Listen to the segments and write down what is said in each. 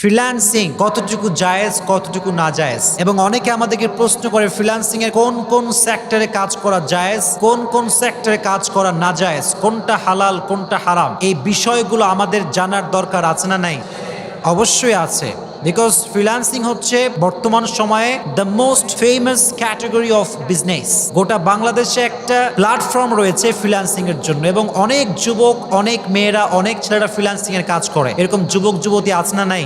Freelancing কতটুকু জায়েজ, কতটুকু না জায়েজ? এবং অনেকে আমাদেরকে প্রশ্ন করে ফ্রিল্যান্সিং এর কোন কোন সেক্টরে কাজ করা জায়েজ, কোন কোন সেক্টরে কাজ করা না জায়েজ, কোনটা হালাল, কোনটা হারাম? এই বিষয়গুলো আমাদের জানার দরকার আছে না নাই? অবশ্যই আছে। বিকজ ফ্রিল্যান্সিং হচ্ছে বর্তমান সময়ে the most famous category of business গোটা বাংলাদেশে একটা প্ল্যাটফর্ম রয়েছে ফ্রিল্যান্সিং এর জন্য এবং অনেক যুবক, অনেক মেয়েরা, অনেক ছেলেরা ফ্রিল্যান্সিং এর কাজ করে। এরকম যুবক যুবতী আছে না নাই?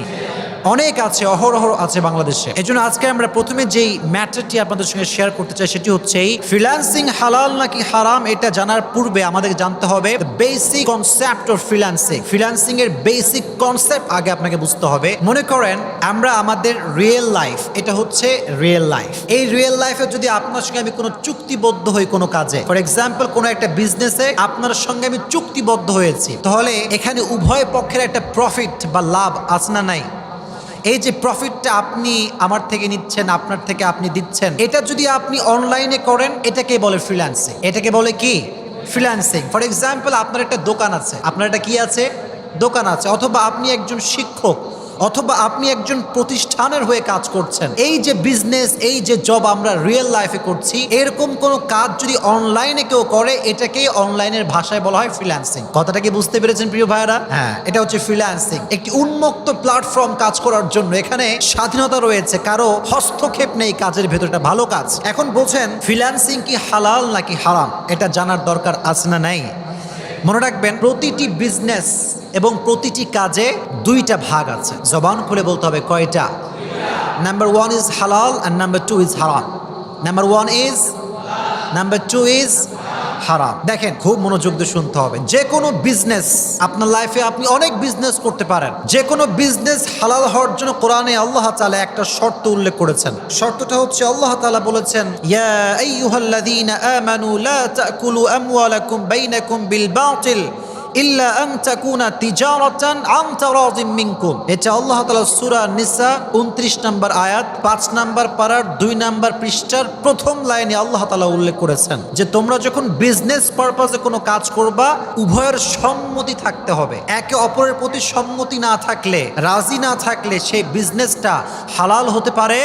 অনেক আছে, অহরহ আছে বাংলাদেশে। এই জন্য আজকে আমরা প্রথমে যেই ম্যাটারটি আপনাদের সঙ্গে শেয়ার করতে চাই, সেটি হচ্ছে এই ফ্রিল্যান্সিং হালাল নাকি হারাম এটা জানার পূর্বে আমাদের জানতে হবে basic concept of freelancing freelancing এর বেসিক কনসেপ্ট আগে আপনাকে বুঝতে হবে। মনে করেন, আমরা আমাদের রিয়েল লাইফ এটা হচ্ছে রিয়েল লাইফ এই রিয়েল লাইফে যদি আপনার সঙ্গে আমি কোনো চুক্তিবদ্ধ হই কোনো কাজে ফর এক্সাম্পল কোনো একটা বিজনেসে আপনার সঙ্গে আমি চুক্তিবদ্ধ হয়েছি, তাহলে এখানে উভয় পক্ষের একটা প্রফিট বা লাভ আছে না নাই? এই যে প্রফিটটা আপনি আমার থেকে নিচ্ছেন, আপনার থেকে আপনি দিচ্ছেন, এটা যদি আপনি অনলাইনে করেন, এটাকে বলে ফ্রিল্যান্সিং এটাকে বলে কি? ফ্রিল্যান্সিং ফর এক্সাম্পল আপনার একটা দোকান আছে। আপনার একটা কি আছে? দোকান আছে। অথবা আপনি একজন শিক্ষক। অথবা আপনি একজন প্রতিষ্ঠানের হয়ে কাজ করছেন। এই যে বিজনেস এই যে জব আমরা রিয়েল লাইফে করছি, এরকম কোনো কাজ যদি অনলাইনে কেউ করে, এটাকেই অনলাইনের ভাষায় বলা হয় ফ্রিল্যান্সিং কথাটা কি বুঝতে পেরেছেন প্রিয় ভাইরা হ্যাঁ এটা হচ্ছে ফ্রিল্যান্সিং একটি উন্মুক্ত প্ল্যাটফর্ম কাজ করার জন্য এখানে স্বাধীনতা রয়েছে, কারও হস্তক্ষেপ নেই কাজের ভেতরটা। ভালো কাজ। এখন বলছেন ফ্রিল্যান্সিং কি হালাল নাকি হারাম? এটা জানার দরকার আছে না নাই? মনে রাখবেন, প্রতিটি বিজনেস এবং প্রতিটি কাজে দুইটা ভাগ আছে। জবান খুলে বলতে হবে কয়টা? নাম্বার ওয়ান ইজ হালাল অ্যান্ড নাম্বার টু ইজ হালাল number one is number two is হারাম। দেখেন, খুব মনোযোগ দিয়ে শুনতে হবে। যে কোনো বিজনেস আপনার লাইফে আপনি অনেক বিজনেস করতে পারেন। যে কোনো বিজনেস হালাল হওয়ার জন্য কোরআনে আল্লাহ তাআলা একটা শর্ত উল্লেখ করেছেন। শর্তটা হচ্ছে, আল্লাহ তালা বলেছেন, ইয়া আইয়ুহাল্লাযীনা আমানু লা তাকুলু আমওয়ালাকুম বাইনাকুম বিল বাতিল। ইল্লা আন তাকুনা তিজারাতান আন তারাদিম মিনকুম। এটা আল্লাহ তাআলা সূরা নিসা 29 নম্বর আয়াত 5 নম্বর পারার 2 নম্বর পৃষ্ঠার প্রথম লাইনে আল্লাহ তাআলা উল্লেখ করেছেন যে তোমরা যখন বিজনেস পারপাসে কোনো কাজ করবা, উভয়ের সম্মতি থাকতে হবে। একে অপরের প্রতি সম্মতি না থাকলে, রাজি না থাকলে সেই বিজনেসটা হালাল হতে পারে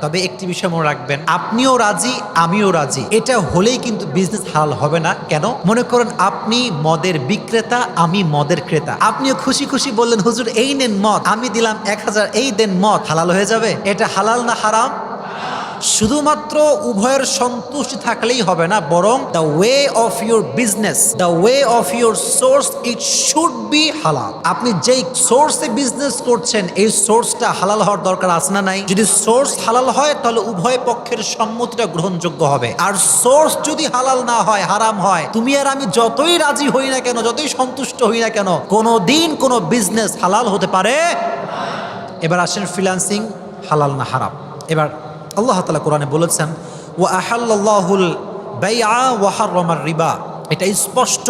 তবে একটি বিষয় মনে রাখবেন, আপনিও রাজি, আমিও রাজি। এটা হলেই কিন্তু বিজনেস হাল হবে না। কেন? মনে করেন আপনি মদের বিক্রেতা, আমি মদের ক্রেতা। আপনিও খুশি খুশি বললেন, হুজুর, এই নেন মদ। আমি দিলাম এক হাজার, এই দেন মদ। হালাল হয়ে যাবে? এটা হালাল না হারাম? শুধুমাত্র উভয়ের সন্তুষ্টি থাকলেই হবে না, বরং the way of your business the way of your source it should be হালাল আপনি যেই সোর্সে বিজনেস করছেন, এই সোর্সটা হালাল হওয়ার দরকার আছে না নাই? যদি সোর্স হালাল হয়, তাহলে উভয় পক্ষের সম্মতিটা গ্রহণযোগ্য হবে। আর সোর্স যদি হালাল না হয়, হারাম হয়, তুমি আর আমি যতই রাজি হই না কেন, যতই সন্তুষ্ট হই না কেন কোনো দিন কোনো বিজনেস হালাল হতে পারে এবার আসেন ফ্রিল্যান্সিং হালাল না হারাম। এবার আল্লাহ তালা কোরআনে বলেছেন ও আহাল্লাহুল বেয়া ওয়াহার রিবা। এটা স্পষ্ট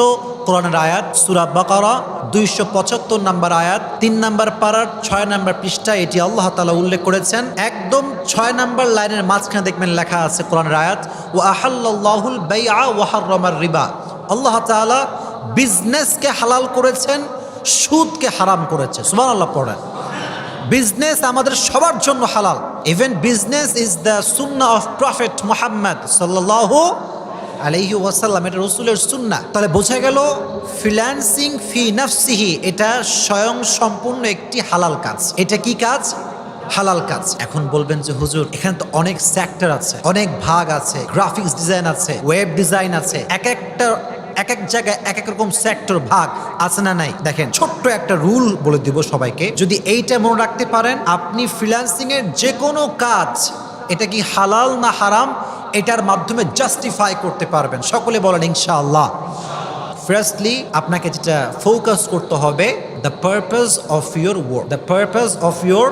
কোরআনের আয়াত, সুরা বাকারা, দুইশো পঁচাত্তর নাম্বার আয়াত, তিন নাম্বার পাড়ার ছয় নাম্বার পৃষ্ঠা, এটি আল্লাহ তালা উল্লেখ করেছেন। একদম ছয় নাম্বার লাইনের মাঝখানে দেখবেন লেখা আছে কোরআনের আয়াত ও আহাল্লাহুল বেয়া ওয়াহার রিবা। আল্লাহ তালা বিজনেসকে হালাল করেছেন, সুদকে হারাম করেছে। সুমান আল্লাহ পড়েন। বিজনেস আমাদের সবার জন্য হালাল। ইভেন বিজনেস ইজ দ্য সুন্না অফ প্রফেট মোহাম্মদ সাল্লাহ আলাইহি ওয়াসাল্লাম এটা রসুলের সুন্না তাহলে বোঝা গেল ফ্রিল্যান্সিং ফি নাফসিহি এটা স্বয়ং সম্পূর্ণ একটি হালাল কাজ। এটা কি কাজ? হালাল কাজ। এখন বলবেন যে, হুজুর, এখানে তো অনেক সেক্টর আছে, অনেক ভাগ আছে গ্রাফিক্স ডিজাইন আছে ওয়েব ডিজাইন আছে। এক একটা এক এক জায়গায় এক এক রকম সেক্টর ভাগ আছে না নাই? দেখেন, ছোট্ট একটা রুল বলে দিব সবাইকে। যদি এইটা মনে রাখতে পারেন, আপনি ফ্রিল্যান্সিং এর যে কোনো কাজ, এটা কি হালাল না হারাম, এটার মাধ্যমে জাস্টিফাই করতে পারবেন। সকলে বলেন, ইনশাআল্লাহ। ফার্স্টলি আপনাকে যেটা ফোকাস করতে হবে the purpose of your work the purpose of your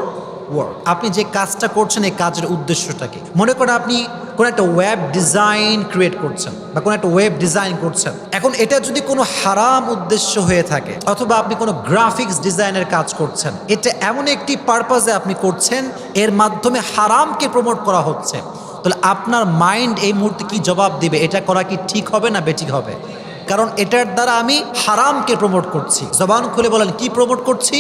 work আপনি যে কাজটা করছেন, এই কাজের উদ্দেশ্যটাকে। মনে করেন আপনি কোনো একটা ওয়েব ডিজাইন ক্রিয়েট করছেন বা কোনো একটা ওয়েব ডিজাইন করছেন, এখন এটা যদি কোনো হারাম উদ্দেশ্য হয়ে থাকে অথবা আপনি কোনো গ্রাফিক্স ডিজাইনের কাজ করছেন, এটা এমন একটি পারপাসে আপনি করছেন, এর মাধ্যমে হারামকে প্রমোট করা হচ্ছে, তাহলে আপনার মাইন্ড এই মুহূর্তে কি জবাব দিবে? এটা করা কি ঠিক হবে না বেঠিক হবে? কারণ এটার দ্বারা আমি হারামকে প্রমোট করছি। জবান খুলে বলেন, কি প্রমোট করছি?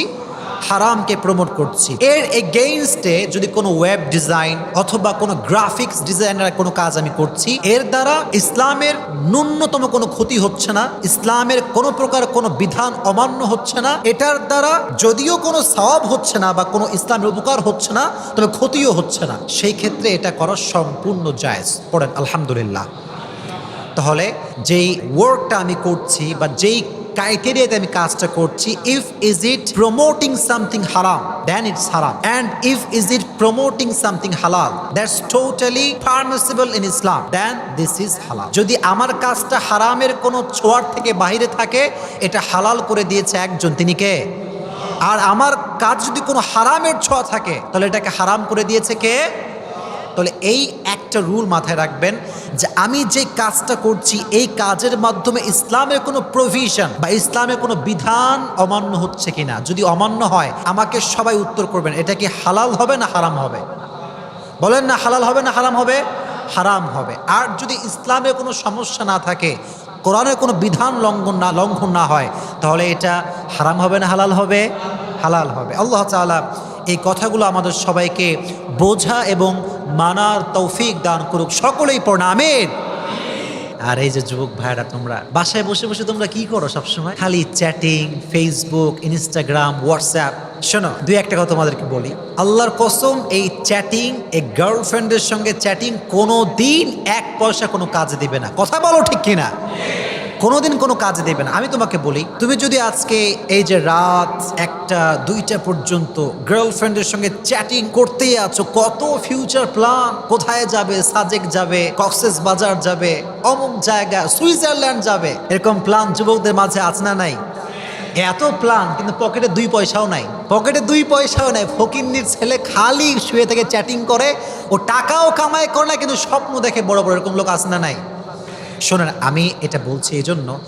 হারামকে প্রমোট করছি। এর এগেইনস্টে যদি কোনো ওয়েব ডিজাইন অথবা কোনো গ্রাফিক্স ডিজাইনের কোনো কাজ আমি করছি, এর দ্বারা ইসলামের ন্যূনতম কোনো ক্ষতি হচ্ছে না, ইসলামের কোনো প্রকার কোনো বিধান অমান্য হচ্ছে না, এটার দ্বারা যদিও কোনো সওয়াব হচ্ছে না বা কোনো ইসলামের উপকার হচ্ছে না, তবে ক্ষতিও হচ্ছে না। সেই ক্ষেত্রে এটা করা সম্পূর্ণ জায়েজ। পড়েন, আলহামদুলিল্লাহ। তাহলে যেই ওয়ার্কটা আমি করছি বা যেই ক্রাইটেরিয়াতে আমি কাজটা করছি if is it promoting something হারাম দেন ইটস হারাম and if is it promoting something হালাল that's totally permissible in Islam then this is হালাল যদি আমার কাজটা হারামের কোনো ছোঁয়ার থেকে বাইরে থাকে, এটা হালাল করে দিয়েছে একজন, তিনি কে? আর আমার কাজ যদি কোনো হারামের ছোঁয়া থাকে, তাহলে এটাকে হারাম করে দিয়েছে কে? তাহলে এই একটা রুল মাথায় রাখবেন যে আমি যে কাজটা করছি, এই কাজের মাধ্যমে ইসলামের কোনো প্রভিশন বা ইসলামের কোনো বিধান অমান্য হচ্ছে কিনা? যদি অমান্য হয়, আমাকে সবাই উত্তর করবেন, এটা কি হালাল হবে না হারাম হবে? বলেন না হালাল হবে না হারাম হবে? হারাম হবে। আর যদি ইসলামের কোনো সমস্যা না থাকে, কোরআনের কোনো বিধান লঙ্ঘন না লঙ্ঘন না হয়, তাহলে এটা হারাম হবে না হালাল হবে? হালাল হবে। আল্লাহ তাআলা এই কথাগুলো আমাদের সবাইকে বোঝা এবং মানার তৌফিক দান করুক। সকলেই প্রণামের আর এই যে যুবক ভাইরা, তোমরা বাসায় বসে বসে তোমরা কি করো সবসময়? খালি চ্যাটিং ফেসবুক ইনস্টাগ্রাম হোয়াটসঅ্যাপ শোনো, দুই একটা কথা তোমাদেরকে বলি। আল্লাহর কসম, এই চ্যাটিং এই গার্লফ্রেন্ডের সঙ্গে চ্যাটিং কোনো দিন এক পয়সা কোনো কাজে দিবে না। কথা বলো ঠিক কিনা? কোনোদিন কোনো কাজে দেবে না। আমি তোমাকে বলি, তুমি যদি আজকে এই যে রাত একটা, দুইটা পর্যন্ত গার্লফ্রেন্ডের সঙ্গে চ্যাটিং করতেই আছো, কত ফিউচার প্ল্যান কোথায় যাবে, সাজেক যাবে, কক্সেস বাজার যাবে, অমুক জায়গা, সুইজারল্যান্ড যাবে, এরকম প্ল্যান যুবকদের মাঝে আছে না নাই? এত প্ল্যান কিন্তু পকেটে দুই পয়সাও নাই। পকেটে দুই পয়সাও নাই। ফকিন্নির ছেলে খালি শুয়ে থেকে চ্যাটিং করে, ও টাকাও কামাই করে না, কিন্তু স্বপ্ন দেখে বড় বড় এরকম লোক আছে না নাই? শোনেন, আমি এটা বলছি এই জন্য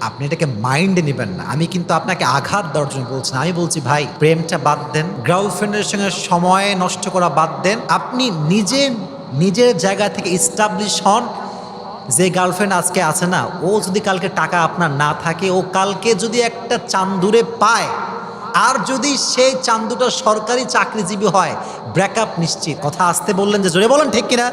আপনি এটাকে মাইন্ডে নেবেন না। আমি কিন্তু আপনাকে আঘাত দেওয়ার জন্য বলছি না। আমি বলছি, ভাই, প্রেমটা বাদ দেন গার্লফ্রেন্ডের সঙ্গে সময় নষ্ট করা বাদ দেন। আপনি নিজে, নিজের জায়গা থেকে ইস্টাবলিশ হন যে গার্লফ্রেন্ড আজকে আছে না। ও যদি কালকে টাকা আপনার না থাকে, ও কালকে যদি একটা চান্দুরে পায়, আর যদি সেই চান্দুটা সরকারি চাকরিজীবী হয় ব্রেকআপ নিশ্চিত। কথা আসতে বললেন যে জোরে বলেন, ঠিক কিনা?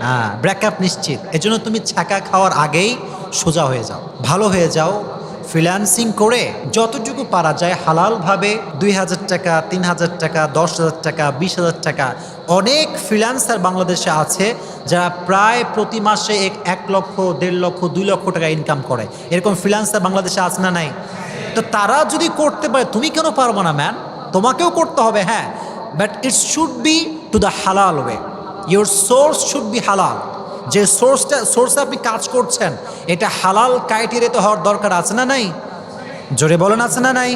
হ্যাঁ ব্রেকআপ নিশ্চিত। এজন্য তুমি ছাকা খাওয়ার আগেই সোজা হয়ে যাও। ভালো হয়ে যাও। ফ্রিল্যান্সিং করে যতটুকু পারা যায় হালালভাবে দুই হাজার টাকা, তিন হাজার টাকা, দশ হাজার টাকা, বিশ হাজার টাকা। অনেক ফ্রিল্যান্সার বাংলাদেশে আছে যারা প্রায় প্রতি মাসে এক এক লক্ষ, দেড় লক্ষ, দুই লক্ষ টাকা ইনকাম করে। এরকম ফ্রিল্যান্সার বাংলাদেশে আছে না নাই? তো তারা যদি করতে পারে, তুমি কেন পারব না ম্যান তোমাকেও করতে হবে হ্যাঁ। But it should be to the halal way your source should be halal যে সোর্সটা সোর্সে আপনি কাজ করছেন, এটা হালাল ক্রাইটেরিয়াতে হওয়ার দরকার আছে না নাই? জোরে বলেন আছে না নাই?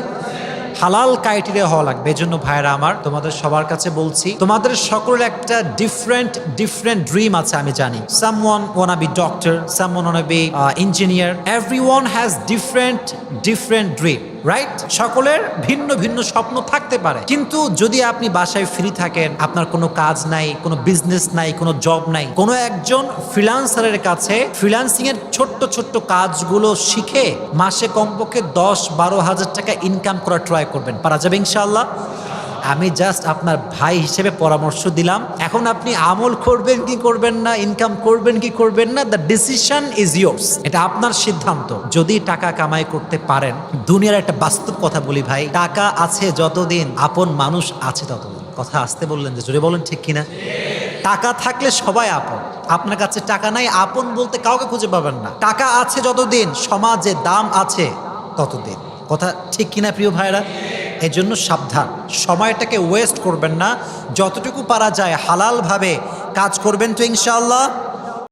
হালাল ক্রাইটেরিয়া হওয়া লাগবে। এই জন্য ভাইরা আমার, তোমাদের সবার কাছে বলছি, তোমাদের সকলের একটা ডিফারেন্ট ডিফারেন্ট ড্রিম আছে, আমি জানি। Someone wanna be doctor someone wanna be engineer everyone has different different dream right সকলের ভিন্ন ভিন্ন স্বপ্ন থাকতে পারে। কিন্তু যদি আপনি বাসায় ফ্রি থাকেন, আপনার কোনো কাজ নাই, কোনো বিজনেস নাই, কোনো জব নাই, কোনো একজন ফ্রিলান্সারের কাছে ফ্রিলান্সিং এর ছোট্ট ছোট্ট কাজগুলো শিখে মাসে কমপক্ষে দশ বারো হাজার টাকা ইনকাম করা ট্রাই করবেন। পারা যাবে ইনশাল্লাহ আমি জাস্ট আপনার ভাই হিসেবে পরামর্শ দিলাম। এখন আপনি আমল করবেন কি করবেন না ইনকাম করবেন কি করবেন না দ্য ডিসিশন ইজ ইয়োর্স এটা আপনার সিদ্ধান্ত। যদি টাকা কামাই করতে পারেন, দুনিয়ার একটা বাস্তব কথা বলি ভাই, টাকা আছে যতদিন, আপন মানুষ আছে ততদিন। কথা আসতে বললেন যে, জোরে বলেন ঠিক কিনা? টাকা থাকলে সবাই আপন। আপনার কাছে টাকা নাই, আপন বলতে কাউকে খুঁজে পাবেন না। টাকা আছে যতদিন, সমাজে দাম আছে ততদিন। কথা ঠিক কিনা প্রিয় ভাইরা এই জন্য সাবধান। সময়টাকে ওয়েস্ট করবেন না। যতটুকু পারা যায় হালালভাবে কাজ করবেন তো ইনশাআল্লাহ।